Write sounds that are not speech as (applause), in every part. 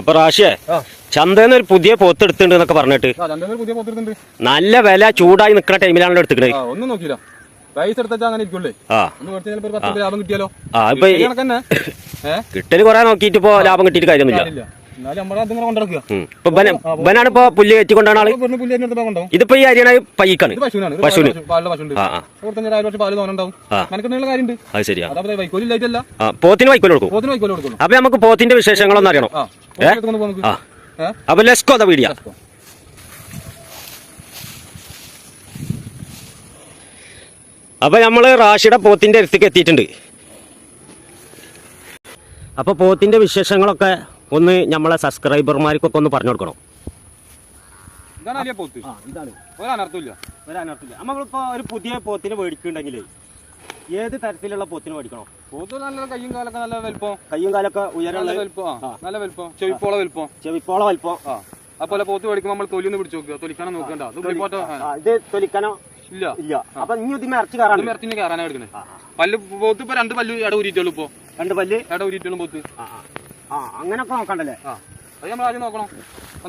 അപ്പൊ റാഷിയെ ചന്തേന്ന് ഒരു പുതിയ പോത്ത് എടുത്തിട്ടുണ്ട് എന്നൊക്കെ പറഞ്ഞിട്ട് നല്ല വില ചൂടായി നിൽക്കുന്ന ടൈമിലാണല്ലോ എടുത്തിക്കണേ. ഒന്നും നോക്കിയില്ല. ഈ (coughs) കിട്ടൽ കൊറേ നോക്കിട്ട് ഇപ്പൊ ലാഭം കിട്ടിയിട്ട് കാര്യമൊന്നുമില്ല. കൊണ്ടിറക്കുക ഇപ്പൊ പുല്ല് ആൾ. പുല്ലി അതിനടുത്ത് കൊണ്ടാവും ഇതിപ്പോ ഈ അരിയാണ് പൈക്കാണ്. പശുവിന്. അത് ശരിയാ. പോത്തിന് വൈക്കോൽ കൊടുക്കും. അപ്പൊ നമുക്ക് പോത്തിന്റെ വിശേഷങ്ങളൊന്നും അറിയണം. അപ്പൊ ലെസ്കോ അതാ പീടിയ അപ്പൊ നമ്മൾ റാഷിയുടെ പോത്തിന്റെ അടുത്തേക്ക് എത്തിയിട്ടുണ്ട്. അപ്പൊ പോത്തിന്റെ വിശേഷങ്ങളൊക്കെ ഒന്ന് നമ്മളെ സബ്സ്ക്രൈബർമാർക്കൊക്കെ ഒന്ന് പറഞ്ഞു കൊടുക്കണം. ഇതാണ് അലിയ പോത്ത്. ഇതാണ്. ഒരനർത്ഥമില്ല ഒരനർത്ഥമില്ല നമ്മളിപ്പോ ഒരു പുതിയ പോത്തിനെ മേടിക്കുന്നുണ്ടെങ്കിൽ ഏത് തരത്തിലുള്ള പോത്തിന് മേടിക്കണം പോത്ത് നല്ല കയ്യും കാലൊക്കെ നല്ല വലിപ്പം. കയ്യും കാലൊക്കെ നല്ല ഉയരമുള്ള വലിപ്പം. ആ നല്ല വലിപ്പം. ചെവിപ്പോള വലിപ്പം. ചെവിപ്പോള വലിപ്പം. ആ. അതുപോലെ പോത്ത് മേടിക്കുമ്പോൾ നമ്മൾ തൊലി ഒന്ന് പിടിച്ച് നോക്കുക തൊലിക്കാനോ നോക്കണ്ട. അത് ആ, ഇത് തൊലിക്കാനോ ഇല്ല. ഇല്ല. അപ്പൊ ഇനി ഇതിന് ഇറച്ചി കയറാണ് മരത്തിന് കയറാനാ എടുക്കുന്നത് പല്ല് പോത്ത് ഇപ്പൊ രണ്ട് പല്ല് ഇട ഊരിയിട്ടുള്ളൂ ഇപ്പൊ. രണ്ട് പല്ല്? ഇട ഊരിയിട്ടുള്ളൂ പോത്ത്. ആ ആ. ആ അങ്ങനൊക്കെ നോക്കണ്ടല്ലേ? ആ. അത് നമ്മൾ ആദ്യം നോക്കണം.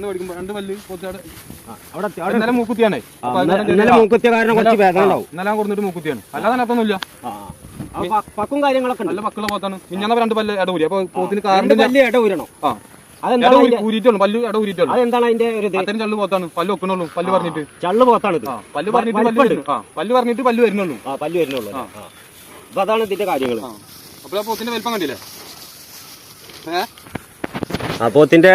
മേടിക്കുമ്പോ രണ്ട് പല്ല് ആ, അവിടെ ഇന്നലെ മൂക്കുത്തിയാണേ. ഇന്നലെ- മൂക്കുത്തിയ കാരണം കുറച്ച് വേദന ഉണ്ടാവും. ഇന്നലെ കൊടുത്തിട്ട് മൂക്കുത്തിയാണ്. അല്ലാതെ നടത്തൊന്നുമില്ല പക്കും കാര്യങ്ങളൊക്കെ നല്ല മക്കളെ പോത്താണ്. മിഞ്ഞാന്ന് രണ്ട് പല്ല് ഇട ഊരി. അപ്പൊ പോത്തിന് രണ്ട് പല്ല് ഇട ആ പല്ല് പോത്താണ്. പല്ല് പറഞ്ഞിട്ട്. ചള്ളു പോത്താണിത് ആ പല്ല് പറഞ്ഞിട്ട് പല്ല് പറഞ്ഞിട്ട് പല്ല് വരുന്നുള്ളൂ. പല്ല് വരുന്നുള്ളൂ. അപ്പൊ അതാണ് ഇതിന്റെ കാര്യങ്ങൾ അപ്പൊ പോത്തിന്റെ വലിപ്പം കണ്ടില്ലേ? ഏഹ് ആ പോത്തിന്റെ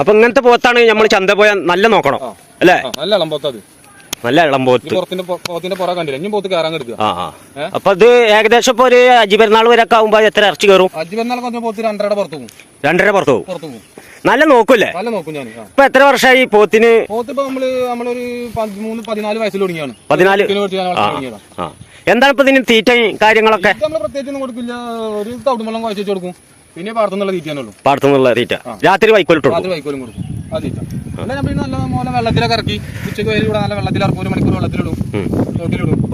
അപ്പൊ ഇങ്ങനത്തെ പോത്താണ് നമ്മൾ ചന്ത പോയാൽ നല്ല നോക്കണം അല്ലേ? നല്ല ഇളം പോത്ത് അത്. നല്ല ഇളം പോത്ത്. പോത്തിന്റെ പുറ കണ്ടില്ല. ഇനി പോത്ത് കയറാൻ ആ അപ്പൊ ഇത് ഏകദേശം ഇപ്പൊ ഒരു അജി പെരുന്നാൾ വരെ ഒക്കെ ആകുമ്പോ എത്ര ഇറച്ചി കയറും? അജി പെരുന്നാൾ കുറഞ്ഞ പോത്ത് രണ്ടരയുടെ പുറത്ത് പോകും. രണ്ടര പുറത്ത് പോകും. നല്ല നോക്കൂല്ലേ? നല്ല നോക്കും ഞാൻ ഇപ്പൊ എത്ര വർഷമായി പോത്തിന്? പോത്ത് ഇപ്പൊ നമ്മൾ നമ്മളൊരു പതിമൂന്ന് പതിനാല് വയസ്സിൽ തുടങ്ങിയാണ്. പതിനാല്. എന്താണ് ഇപ്പൊ ഇതിന് തീറ്റ കാര്യങ്ങളൊക്കെ? നമ്മൾ നമ്മൾ പ്രത്യേകിച്ച് ഒന്നും കൊടുക്കില്ല. ഒരു കുഴച്ച് കൊടുക്കും. പിന്നെ പാടത്തുനിന്നുള്ള തീറ്റയാണല്ലോ പാടത്തുനിന്നുള്ള തീറ്റ. രാത്രി വൈക്കോലിട്ട് രാത്രി വൈക്കോലും കൊടുക്കും. ആ തീറ്റ. വെള്ളത്തിലൊക്കെ ഇറക്കി ഉച്ചയ്ക്ക് വരെ ഇവിടെ നല്ല വെള്ളത്തിൽ ഇറക്കും. ഒരു മണിക്കൂർ വെള്ളത്തിലിടും.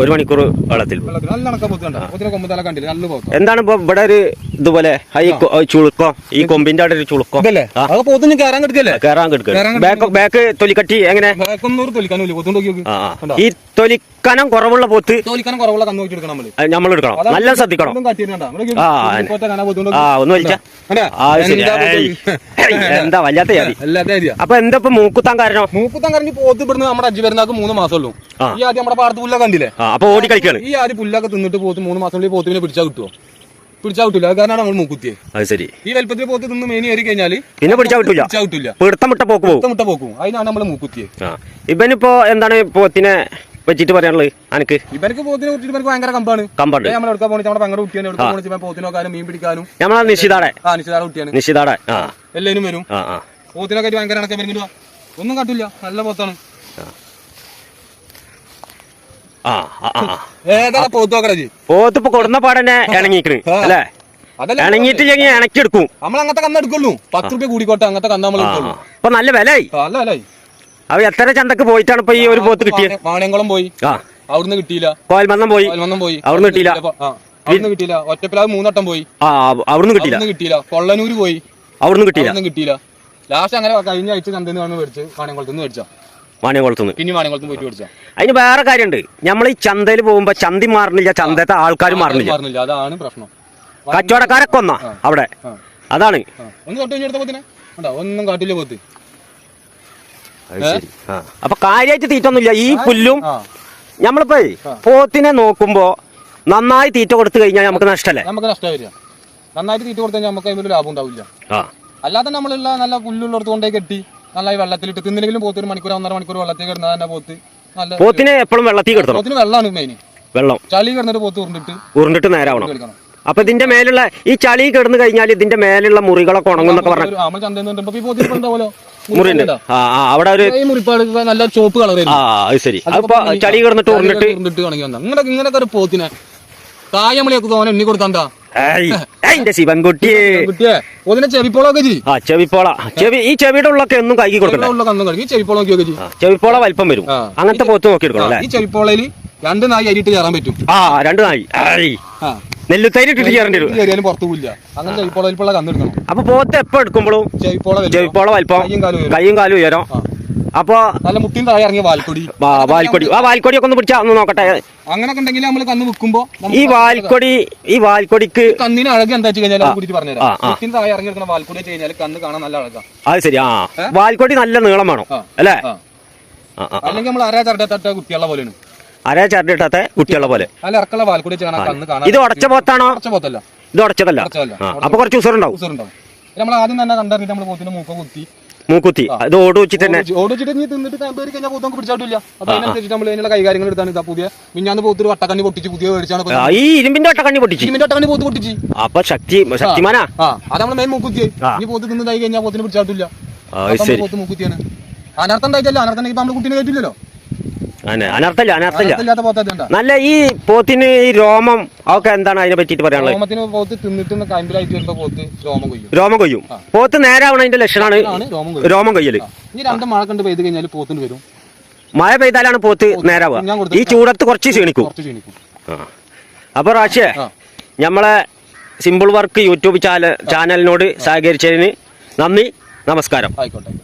ഒരു മണിക്കൂർ വെള്ളത്തിൽ വെള്ളത്തിൽ. നല്ല കണ്ടില്ല? നല്ല എന്താണ് ഇപ്പൊ ഇവിടെ ഒരു ഇതുപോലെ ചുളുക്കോ ഈ കൊമ്പിന്റെ അവിടെ ഒരു ചുളുക്കോ? പോത്തിന് കയറാൻ കിടക്കല്ലേ? കയറാൻ കിടക്കുക കേറാൻ ബാക്ക് ബാക്ക് തൊലിക്കട്ടി എങ്ങനെ? തൊലിക്കാനും. ഈ തൊലിക്കനം കുറവുള്ള പോത്ത് തോലിക്കാൻ കുറവുള്ള കന്ന് നമ്മൾ എടുക്കണം നല്ല ശ്രദ്ധിക്കണം. ആ, ഒന്ന് വലിച്ച. എന്താ വല്ലാത്ത അപ്പൊ എന്താ ഇപ്പൊ മൂക്കുത്താൻ കാരണം? മൂക്കുത്താൻ കാരണം പോത്ത് ഇവിടുന്ന് നമ്മുടെ അജ്ജി വരുന്നാക്ക് മൂന്ന് മാസം ഉള്ളൂ. ഈ ആദ്യം നമ്മുടെ പാടത്ത് പുല്ലൊക്കെ കണ്ടില്ലേ? അപ്പൊ ഓടി കളിക്കാണ്. ഈ ആദ്യം പുല്ലൊക്കെ തിന്നിട്ട് പോത്ത് മൂന്ന് മാസം പോത്തിനെ പിടിച്ചാൽ കിട്ടുമോ അത് കാരണമാണ് നമ്മൾ മൂക്കുത്തിയെ. അത് ശരി. ഈ വലുപ്പത്തിൽ പോത്ത് നിന്ന് മേനി പിന്നെ പിടിച്ചാ പിടുത്തം വിട്ട പോക്ക് പോകും മുട്ട പോക്കും അതിനാണ് നമ്മൾ മൂക്കുത്തിയെ. ആ. ഇവനിപ്പോ എന്താണ് പോത്തിനെ വെച്ചിട്ട് പറയാനുള്ളത്? അനക്ക്? ഇവർക്ക് പോത്തിനെ കുറിച്ചിട്ട് ഇവർക്ക് ഭയങ്കര കമ്പാണ്. കമ്പണ്ട് നമ്മൾ എടുക്കാൻ നമ്മുടെ കുട്ടിയാണ് എടുക്കാൻ ഇവൻ പോത്തിനെ നോക്കാനും മീൻ പിടിക്കാനും. നമ്മളെ നിശ്ചിതാടെ ആ കുട്ടിയാണ്. ആ. എല്ലാവരും വരും. ആ ആ. പോത്തിനൊക്കെ ആയിട്ട് ഭയങ്കര കണക്കെ വരുന്നില്ല ഒന്നും കണ്ടില്ല നല്ല പോത്താണ്. ആ. കൊടുന്ന പാടന്നെ ഇണങ്ങിക്കണ് അല്ലേ? ഇണങ്ങിയിട്ട് ഇണക്കിയെടുക്കും. നമ്മൾ അങ്ങനത്തെ കന്ന് എടുക്കുള്ളൂ. പത്ത് റുപ്യ കൂടിക്കോട്ടെ അങ്ങനത്തെ കന്ന് നമ്മൾ നല്ല വിലയായി. അവ എത്ര ചന്തക്ക് പോയിട്ടാണ് ഇപ്പൊ ഈ ഒരു പോത്ത് കിട്ടിയത് വാണിയംകുളം പോയി. ആ. അവിടുന്ന് കിട്ടിയില്ല. കോയൽമന്നം പോയി. പോയി. അവിടുന്ന് കിട്ടിയില്ല. ആ അവിടുന്ന് കിട്ടിയില്ല. ഒറ്റപ്പിലാവ് മൂന്നട്ടം പോയി. ആ അവിടുന്ന് കിട്ടിയില്ല. കിട്ടിയില്ല. കൊള്ളനൂര് പോയി. അവിടുന്ന് കിട്ടിയില്ല. കിട്ടിയില്ല. ലാസ്റ്റ് അങ്ങനെ കഴിഞ്ഞ ആഴ്ച ചന്തന്ന് വന്ന് മേടിച്ച് വാണിയംകുളത്ത് നിന്ന് മേടിച്ചാ വാണിയംകുളത്തുനിന്ന് പിന്നെ വാണിയംകുളത്ത് പോയിട്ട് മേടിച്ചാ? അതിന് വേറെ കാര്യമുണ്ട്. നമ്മൾ ഈ ചന്തയിൽ പോകുമ്പോ ചന്തി മാറണില്ല ചന്തത്തെ ആൾക്കാർ മാറണില്ല. പറഞ്ഞില്ല അതാണ് പ്രശ്നം. കച്ചവടക്കാരൊക്കെ ഒന്നാ അവിടെ. അതാണ്. ഒന്ന് തൊട്ട് കഴിഞ്ഞെടുത്ത പോത്തിനെ. ഉണ്ടോ ഒന്നും കാട്ടില്ല പോത്ത്. അപ്പൊ കാര്യമായിട്ട് തീറ്റൊന്നുമില്ല. ഈ പുല്ലും ഞമ്മളിപ്പോ നമ്മളിപ്പോ പോത്തിനെ നോക്കുമ്പോ നന്നായി തീറ്റ കൊടുത്തു കഴിഞ്ഞാൽ നമുക്ക് നഷ്ടല്ലേ? നമുക്ക് നഷ്ടം വരിക. നന്നായിട്ട് തീറ്റ കൊടുത്തു കഴിഞ്ഞാൽ നമുക്ക് അതിൽ ലാഭം ഉണ്ടാവില്ല. അല്ലാതെ നമ്മളുള്ള നല്ല പുല്ലുള്ളിടത്ത് കൊണ്ടേ കെട്ടി. നന്നായി വെള്ളത്തിലിട്ട് തിന്നില്ലെങ്കിലും പോത്ത് ഒരു മണിക്കൂർ ഒന്നര മണിക്കൂർ വെള്ളത്തിൽ കിടന്നാൽ തന്നെ പോത്ത് നല്ല പോത്തിനെ എപ്പോഴും വെള്ളത്തിൽ കിടത്തണം. പോത്തിന് വെള്ളമാണ് മെയിൻ വെള്ളം. ചളി കിടന്നിട്ട് പോത്ത് ഉരുണ്ടിട്ട് ഉരുണ്ടിട്ട് നേരാവണം. കളിക്കണം അപ്പൊ ഇതിന്റെ മേലുള്ള ഈ ചളി കിടന്നു കഴിഞ്ഞാൽ ഇതിന്റെ മേലുള്ള മുറികളൊക്കെ ഉണങ്ങുന്നൊക്കെ പറഞ്ഞ നമ്മൾ ചന്തയിൽ നിന്ന് ഈ പോത്തിന് ഇപ്പൊ ഉണ്ടാവുമല്ലോ മുറിയുണ്ട്. ആ ആ അവിടെ ഒരു ഈ മുറിപ്പാട് നല്ല ചോപ്പ് കളർ ആ അത് ശരി. അതിപ്പോ ചളി കിടന്നിട്ട് ഉരുണ്ടിട്ട് ഉരുണ്ടിട്ട് കണക്കി വന്ന ഇങ്ങനെ ഇങ്ങനൊക്കെ ഒരു പോത്തിനെ കായമളിയൊക്കെ തോന്നെ എണ്ണി കൊടുത്താണ്ടാ (laughs) കുട്ടിയെ ചെവിപ്പോളൊക്കെ ചെയ്യും. ആ ചെവിപ്പോള. ചെവി ഈ ചെവിയുടെ ഉള്ളൊക്കെ ഒന്നും കൈകി ഉള്ള കന്നും ചെയ്യും. ചെവിപ്പോള വലിപ്പം വരും. ആ. അങ്ങനത്തെ പോത്ത് നോക്കിയെടുക്കണം അല്ലേ? ഈ രണ്ട് നായി അരിയിട്ട് കയറാൻ പറ്റും. ആ രണ്ട് നായി. ആ. നെല്ലുത്തൈര് ഇട്ടിട്ട് കയറേണ്ടി വരും. കയറിയാലും പുറത്തു പോയില്ല അങ്ങനെ ജൈപ്പോള വലിപ്പുള്ള എടുക്കണം. അപ്പൊ പോത്ത് എപ്പോ എടുക്കുമ്പോഴും ചെവിപ്പോള വലിപ്പം. കയ്യും കാലും ഉയരം. കയ്യും കാലും ഉയരം. ആ. അപ്പൊ നല്ല മുട്ടിയും താഴെ ഇറങ്ങിയ വാൽക്കൊടി. വാൽക്കൊടി. ആ വാൽക്കൊടി ഒക്കെ ഒന്ന് പിടിച്ചാ ഒന്ന് നോക്കട്ടെ. അങ്ങനെ ഉണ്ടെങ്കിൽ നമ്മൾ കന്ന് വെക്കുമ്പോ ഈ വാൽക്കൊടി ഈ വാൽക്കൊടിക്ക് കന്നിന് അഴക് എന്താ വെച്ച് കഴിഞ്ഞാൽ കുടിച്ച് പറഞ്ഞുതരാം. മുട്ടിന് താഴെ ഇറങ്ങി എടുക്കുന്ന വാൽക്കൊടി വെച്ച് കഴിഞ്ഞാൽ കന്ന് കാണാൻ നല്ല അഴകാ. അത് ശരി ആ. വാൽക്കൊടി നല്ല നീളം വേണം. അല്ലേ. അല്ലെങ്കിൽ നമ്മൾ അര ചരട്ട തട്ട കുട്ടിയുള്ള പോലെയാണ്. അരേ ചരടിട്ടാത്ത കുട്ടികളെ പോലെ. അല്ല ഇറക്കുള്ള വാൽക്കൊടി ഇത് ഉടച്ച പോത്താണോ? ഉടച്ച പോത്തല്ല. ഇത് ഉടച്ചതല്ല. ഉടച്ചതല്ല. ആ, അപ്പൊ കുറച്ച് ഉസർ ഉണ്ടാവും ഉസുറുണ്ടാവും നമ്മൾ ആദ്യം തന്നെ കണ്ടറിഞ്ഞിട്ട് നമ്മൾ പോത്തിന്റെ മൂക്ക കുത്തി മൂക്കുത്തി. അത് ഓട് വെച്ചിട്ട് തന്നെ. ഓട് വെച്ചിട്ട് നീ തിന്നിട്ട് കയറി കഴിഞ്ഞാൽ പോത്ത് നമുക്ക് പിടിച്ചാട്ടില്ല അപ്പൊ അതിനനുസരിച്ച് നമ്മൾ അതിനുള്ള കൈകാര്യങ്ങൾ എടുത്താണ് ഇതാ പുതിയ. മിഞ്ഞാന്ന് പോത്തൊരു വട്ടക്കണ്ണി പൊട്ടിച്ച് പുതിയ മേടിച്ചാണ് ഈ ഇരുമ്പിന്റെ വട്ടക്കണ്ണി കണ്ണി പൊട്ടിച്ച്. ഇരുമ്പിന്റെ വട്ടക്കണ്ണി പോത്ത് പൊട്ടിച്ച്. അപ്പൊ ശക്തി ശക്തിമാനാ? ആ അത് നമ്മൾ മെയിൻ മൂക്കുത്തി. ഈ പോത്ത് തിന്നതായി കഴിഞ്ഞാൽ പോത്തിന് പിടിച്ചാട്ടില്ല പോത്ത് മൂക്കുത്തിയാണ്. അനർത്ഥം ഉണ്ടായിട്ടല്ല അനർത്ഥം നമ്മൾ കുട്ടീനെ കേട്ടില്ലല്ലോ അനെ അനർത്ഥല്ല അനർത്ഥല്ല നല്ല ഈ പോത്തിന് ഈ രോമം ഒക്കെ എന്താണ് അതിനെ പറ്റിട്ട് പറയാനുള്ളത്? രോമം കൊയ്യും. പോത്ത് നേരാവണതിന്റെ ലക്ഷണമാണ് രോമം കൊയ്യും. രോമം കൊയ്യൽ. രണ്ട് മഴ കണ്ട് പെയ്ത് കഴിഞ്ഞാൽ പോത്തിന് വരും. മഴ പെയ്താലാണ് പോത്ത് നേരാവുക. ഈ ചൂടത്ത് കുറച്ച് ക്ഷീണിക്കും. അപ്പൊ റാഷിയെ ഞമ്മളെ നമ്മളെ സിമ്പിൾ വർക്ക് യൂട്യൂബ് ചാനൽ ചാനലിനോട് സഹകരിച്ചതിന് നന്ദി നമസ്കാരം.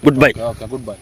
Good bye good bye